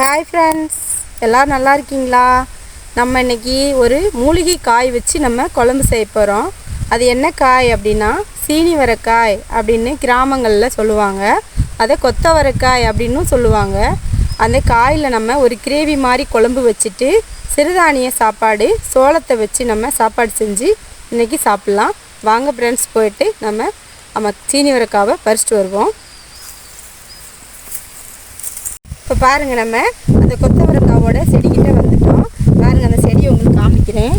Hi friends எல்லோரும் நல்லா இருக்கீங்களா? நம்ம இன்னைக்கு ஒரு மூலிகை காய் வச்சு நம்ம குழம்பு செய்ய போகிறோம் அது என்ன காய் அப்படின்னா சீனி வரக்காய் அப்படின்னு கிராமங்களில் சொல்லுவாங்க. அதை கொத்தவரக்காய் அப்படின்னும் சொல்லுவாங்க. அந்த காயில் நம்ம ஒரு கிரேவி மாதிரி குழம்பு வச்சுட்டு சிறுதானிய சாப்பாடு சோளத்தை வச்சு நம்ம சாப்பாடு செஞ்சு இன்றைக்கி சாப்பிட்லாம். வாங்க ஃப்ரெண்ட்ஸ் போயிட்டு நம்ம நம்ம சீனி வரக்காவை பறிச்சிட்டு வருவோம். இப்போ பாருங்கள் நம்ம அந்த கொத்தவரங்காவோட செடிக்கிட்ட வந்துட்டோம். பாருங்கள் அந்த செடியை உங்களுக்கு காமிக்கிறேன்.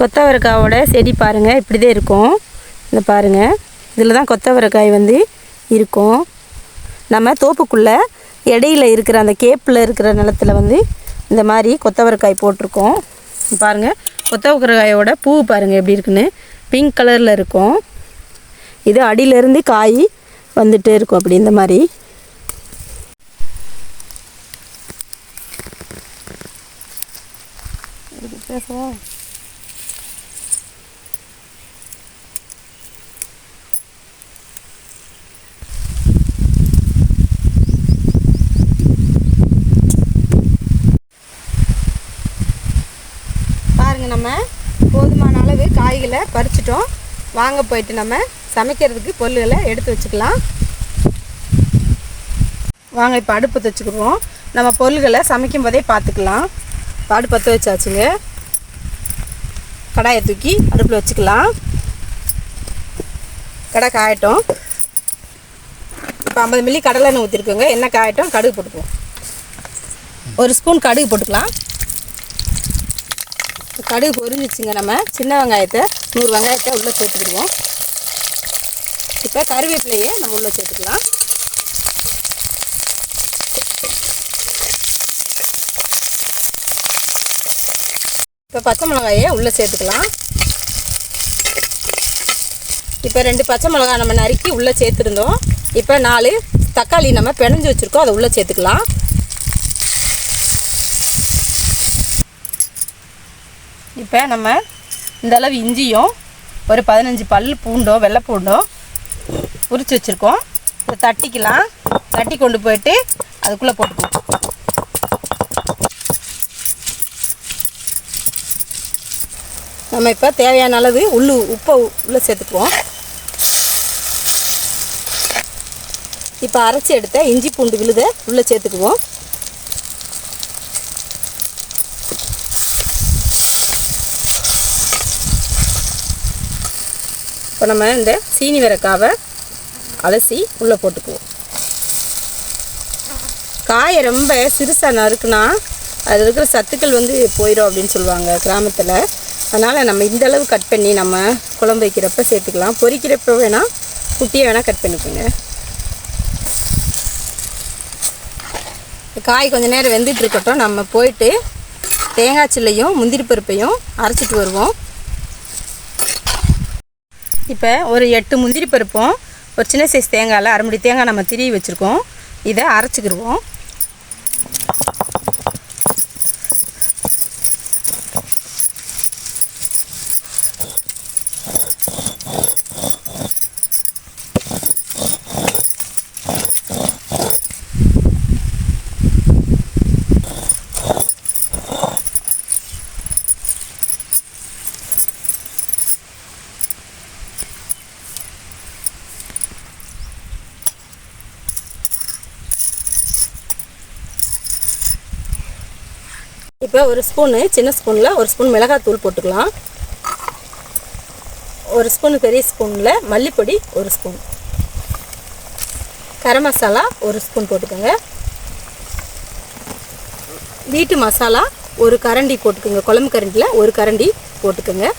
கொத்தவரக்காவோட செடி பாருங்கள் இப்படி தான் இருக்கும். இந்த பாருங்கள் இதில் தான் கொத்தவரக்காய் வந்து இருக்கும். நம்ம தோப்புக்குள்ளே இடையில இருக்கிற அந்த கேப்பில் இருக்கிற நிலத்துல வந்து இந்த மாதிரி கொத்தவரக்காய் போட்டிருக்கோம். பாருங்கள் கொத்தவரக்காயோட பூ பாருங்கள் எப்படி இருக்குன்னு. பிங்க் கலரில் இருக்கும். இது அடியிலேருந்து காய் வந்துட்டே இருக்கும் அப்படி இந்த மாதிரி. பாருங்க நம்ம போதுமான அளவு காய்களை பறிச்சிட்டோம். வாங்க போயிட்டு நம்ம சமைக்கிறதுக்கு பொருள்களை எடுத்து வச்சுக்கலாம். வாங்க இப்போ அடுப்பு வச்சுக்கிடுவோம். நம்ம பொருள்களை சமைக்கும் போதே பார்த்துக்கலாம். பாடு அடுப்பு பற்ற வச்சாச்சுங்க. கடாயை தூக்கி அடுப்பில் வச்சுக்கலாம். கடை காயட்டும். இப்போ ஐம்பது மில்லி கடலை எண்ணெய் ஊற்றிருக்கோங்க எண்ணெய் காயட்டும் கடுகு போட்டுக்குவோம். ஒரு ஸ்பூன் கடுகு போட்டுக்கலாம். கடுகு பொரிஞ்சிச்சுங்க நம்ம. சின்ன வெங்காயத்தை நூறு வெங்காயத்தை உள்ளே சேர்த்துக்கிடுவோம். இப்போ கருவேப்பிலையே நம்ம உள்ளே சேர்த்துக்கலாம். இப்போ பச்சை மிளகாயை உள்ளே சேர்த்துக்கலாம். இப்போ ரெண்டு பச்சை மிளகாய் நம்ம நறுக்கி உள்ளே சேர்த்துருந்தோம். இப்போ நாலு தக்காளி நம்ம பிணைஞ்சு வச்சுருக்கோம் அதை உள்ளே சேர்த்துக்கலாம். இப்போ நம்ம இந்தளவு இஞ்சியும் ஒரு பதினஞ்சு பல் பூண்டோ வெள்ளை பூண்டோ உரிச்சு வச்சுருக்கோம். இதை தட்டிக்கலாம். தட்டி கொண்டு போயிட்டு அதுக்குள்ளே போட்டுக்குவோம் நம்ம இப்போ தேவையான அளவு உள்ளு உப்பை உள்ளே சேர்த்துக்குவோம். இப்போ அரைச்சி எடுத்த இஞ்சி பூண்டு விழுத உள்ளே சேர்த்துக்குவோம். இப்போ நம்ம இந்த சீனி வரக்காவை அலசி உள்ளே போட்டுக்குவோம். காயை ரொம்ப சிறுசாக நறுக்குனா அதில் இருக்கிற சத்துக்கள் வந்து போயிடும் அப்படின்னு சொல்லுவாங்க கிராமத்தில். அதனால் நம்ம இந்த அளவு கட் பண்ணி நம்ம குழம்பு வைக்கிறப்ப சேர்த்துக்கலாம். பொறிக்கிறப்ப வேணால் குட்டியை வேணால் கட் பண்ணிக்கோங்க. காய் கொஞ்சம் நேரம் வெந்துட்டு இருக்கட்டும். நம்ம போயிட்டு தேங்காய் சில்லையும் முந்திரி பருப்பையும் அரைச்சிட்டு வருவோம். இப்போ ஒரு எட்டு முந்திரி பருப்பும் ஒரு சின்ன சைஸ் தேங்காயில் அரை முடி தேங்காய் நம்ம திருவி வச்சுருக்கோம். இதை அரைச்சிக்கிடுவோம் இப்போ ஒரு ஸ்பூனு சின்ன ஸ்பூனில் ஒரு ஸ்பூன் மிளகாத்தூள் போட்டுக்கலாம். ஒரு ஸ்பூன் பெரிய ஸ்பூனில் மல்லிப்பொடி ஒரு ஸ்பூன். கரம் மசாலா ஒரு ஸ்பூன் போட்டுக்கோங்க. வீட்டு மசாலா ஒரு கரண்டி போட்டுக்கோங்க. குழம்பு கரண்டியில் ஒரு கரண்டி போட்டுக்கோங்க.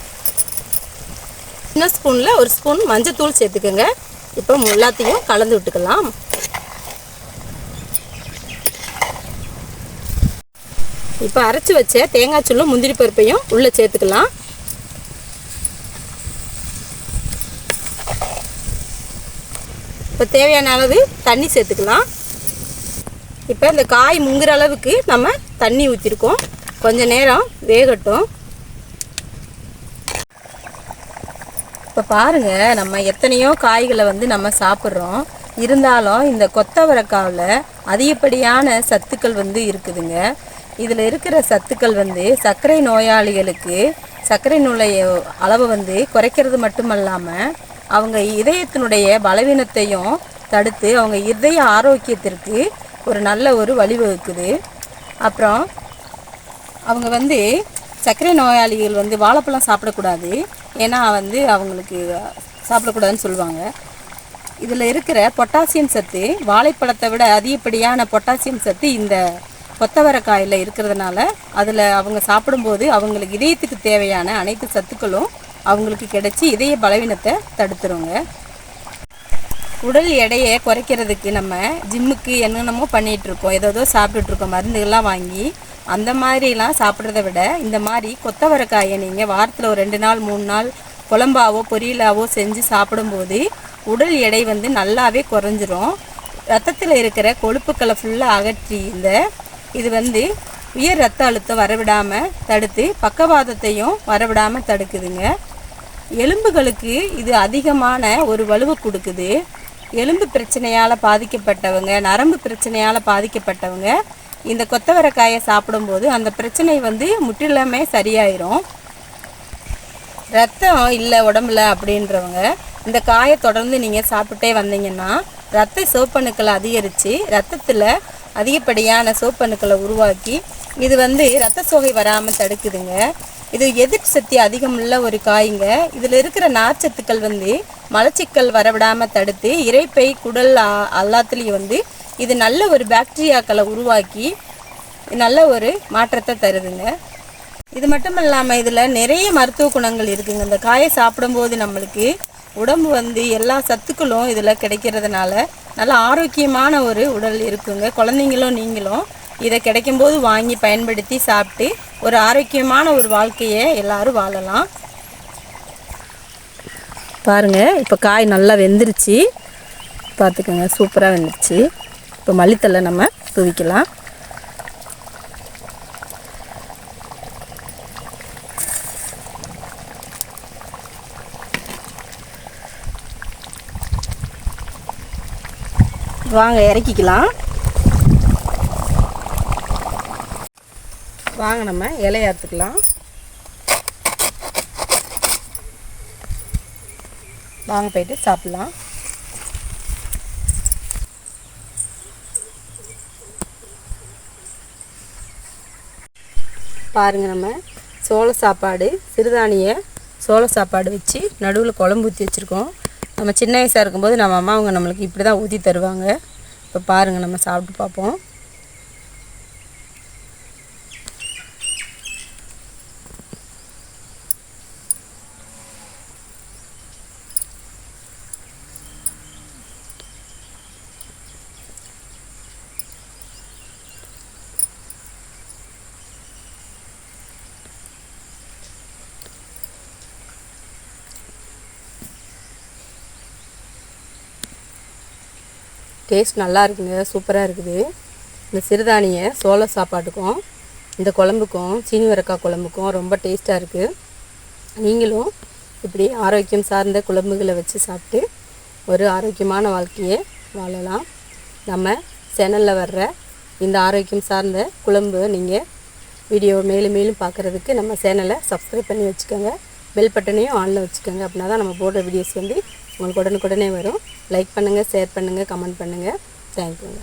சின்ன ஸ்பூனில் ஒரு ஸ்பூன் மஞ்சத்தூள் சேர்த்துக்கோங்க. இப்போ எல்லாத்தையும் கலந்து விட்டுக்கலாம். இப்போ அரைச்சி வச்ச தேங்காய் சுள்ளும் முந்திரி பருப்பையும் உள்ளே சேர்த்துக்கலாம். இப்போ தேவையான அளவு தண்ணி சேர்த்துக்கலாம். இப்போ இந்த காய் முங்குற அளவுக்கு நம்ம தண்ணி ஊற்றிருக்கோம் கொஞ்சம் நேரம் வேகட்டும். இப்போ பாருங்கள் நம்ம எத்தனையோ காய்களை வந்து நம்ம சாப்பிட்றோம். இருந்தாலும் இந்த கொத்தவரக்காவில் அதிகப்படியான சத்துக்கள் வந்து இருக்குதுங்க. இதில் இருக்கிற சத்துக்கள் வந்து சர்க்கரை நோயாளிகளுக்கு சர்க்கரை நோய அளவு வந்து குறைக்கிறது மட்டுமல்லாமல் அவங்க இதயத்தினுடைய பலவீனத்தையும் தடுத்து அவங்க இதய ஆரோக்கியத்திற்கு ஒரு நல்ல ஒரு வழிவகுக்குது. அப்புறம் அவங்க வந்து சர்க்கரை நோயாளிகள் வந்து வாழைப்பழம் சாப்பிடக்கூடாது. ஏன்னா வந்து அவங்களுக்கு சாப்பிடக்கூடாதுன்னு சொல்லுவாங்க. இதில் இருக்கிற பொட்டாசியம் சத்து வாழைப்பழத்தை விட அதிகப்படியான பொட்டாசியம் சத்து இந்த கொத்தவரக்காயில் இருக்கிறதுனால அதில் அவங்க சாப்பிடும்போது அவங்களுக்கு இதயத்துக்கு தேவையான அனைத்து சத்துக்களும் அவங்களுக்கு கிடைச்சி இதய பலவீனத்தை தடுத்துருங்க. உடல் எடையை குறைக்கிறதுக்கு நம்ம ஜிம்முக்கு என்னென்னமோ பண்ணிகிட்டு இருக்கோம் ஏதோ சாப்பிட்டுட்ருக்கோம் மருந்துகள்லாம் வாங்கி அந்த மாதிரிலாம் சாப்பிட்றத விட இந்த மாதிரி கொத்தவரக்காயை நீங்கள் வாரத்தில் ஒரு ரெண்டு நாள் மூணு நாள் குழம்பாவோ பொரியலாவோ செஞ்சு சாப்பிடும்போது உடல் எடை வந்து நல்லாவே குறைஞ்சிரும். ரத்தத்தில் இருக்கிற கொழுப்புக்களை ஃபுல்லாக அகற்றி இந்த இது வந்து உயர் ரத்த அழுத்தம் வரவிடாமல் தடுத்து பக்கவாதத்தையும் வரவிடாமல் தடுக்குதுங்க. எலும்புகளுக்கு இது அதிகமான ஒரு வலுவை கொடுக்குது. எலும்பு பிரச்சனையால் பாதிக்கப்பட்டவங்க நரம்பு பிரச்சனையால் பாதிக்கப்பட்டவங்க இந்த கொத்தவரக்காயை சாப்பிடும்போது அந்த பிரச்சனை வந்து முற்றிலுமே சரியாயிரும். ரத்தம் இல்லை உடம்புல அப்படின்றவங்க இந்த காயை தொடர்ந்து நீங்கள் சாப்பிட்டே வந்தீங்கன்னா ரத்த சிவப்பணுக்களை அதிகரித்து ரத்தத்தில் அதிகப்படியான சோப்பணுக்களை உருவாக்கி இது வந்து ரத்த சோகை வராமல் தடுக்குதுங்க. இது எதிர்ப்பு சக்தி அதிகமுள்ள ஒரு காய்ங்க. இதில் இருக்கிற நார்ச்சத்துக்கள் வந்து மலச்சிக்கல் வரவிடாமல் தடுத்து இறைப்பை குடல் எல்லாத்துலேயும் வந்து இது நல்ல ஒரு பாக்டீரியாக்களை உருவாக்கி நல்ல ஒரு மாற்றத்தை தருதுங்க. இது மட்டும் இல்லாமல் இதில் நிறைய மருத்துவ குணங்கள் இருக்குதுங்க இந்த காயை சாப்பிடும்போது நம்மளுக்கு உடம்பு வந்து எல்லா சத்துக்களும் இதில் கிடைக்கிறதுனால நல்ல ஆரோக்கியமான ஒரு உடல் இருக்குங்க. குழந்தைங்களும் நீங்களும் இதை கிடைக்கும்போது வாங்கி பயன்படுத்தி சாப்பிட்டு ஒரு ஆரோக்கியமான ஒரு வாழ்க்கையை எல்லோரும் வாழலாம். பாருங்கள் இப்போ காய் நல்லா வெந்துருச்சு. பார்த்துக்கோங்க சூப்பராக வெந்துருச்சு. இப்போ மல்லித்தலை நம்ம தூவிக்கலாம். வாங்க இறக்கிக்கலாம். வாங்க நம்ம இலைய அறுத்துக்கலாம். வாங்க போயிட்டு சாப்பிட்லாம். பாருங்க நம்ம சோள சாப்பாடு சிறுதானிய சோள சாப்பாடு வச்சு நடுவில் குழம்பு ஊற்றி வச்சுருக்கோம். நம்ம சின்ன வயசாக இருக்கும்போது நம்ம அம்மா அவங்க நம்மளுக்கு இப்படி தான் ஊற்றி தருவாங்க. இப்போ பாருங்கள் நம்ம சாப்பிட்டு பார்ப்போம். டேஸ்ட் நல்லா இருக்குங்க சூப்பராக இருக்குது. இந்த சிறுதானிய சோள சாப்பாட்டுக்கும் இந்த குழம்புக்கும் சீனி வரக்காய் குழம்புக்கும் ரொம்ப டேஸ்ட்டாக இருக்குது நீங்களும் இப்படி ஆரோக்கியம் சார்ந்த குழம்புகளை வச்சு சாப்பிட்டு ஒரு ஆரோக்கியமான வாழ்க்கையை வாழலாம். நம்ம சேனலில் வர்ற இந்த ஆரோக்கியம் சார்ந்த குழம்பு நீங்கள் வீடியோ மேலும் மேலும் பார்க்குறதுக்கு நம்ம சேனலை சப்ஸ்கிரைப் பண்ணி வச்சுக்கோங்க. பெல் பட்டனையும் ஆனில் வச்சுக்கோங்க. அப்படின்னா தான் நம்ம போடுற வீடியோஸ் வந்து உங்களுக்கு உடனுக்குடனே வரும். லைக் பண்ணுங்கள் ஷேர் பண்ணுங்கள் கமெண்ட் பண்ணுங்கள் தேங்க்யூங்க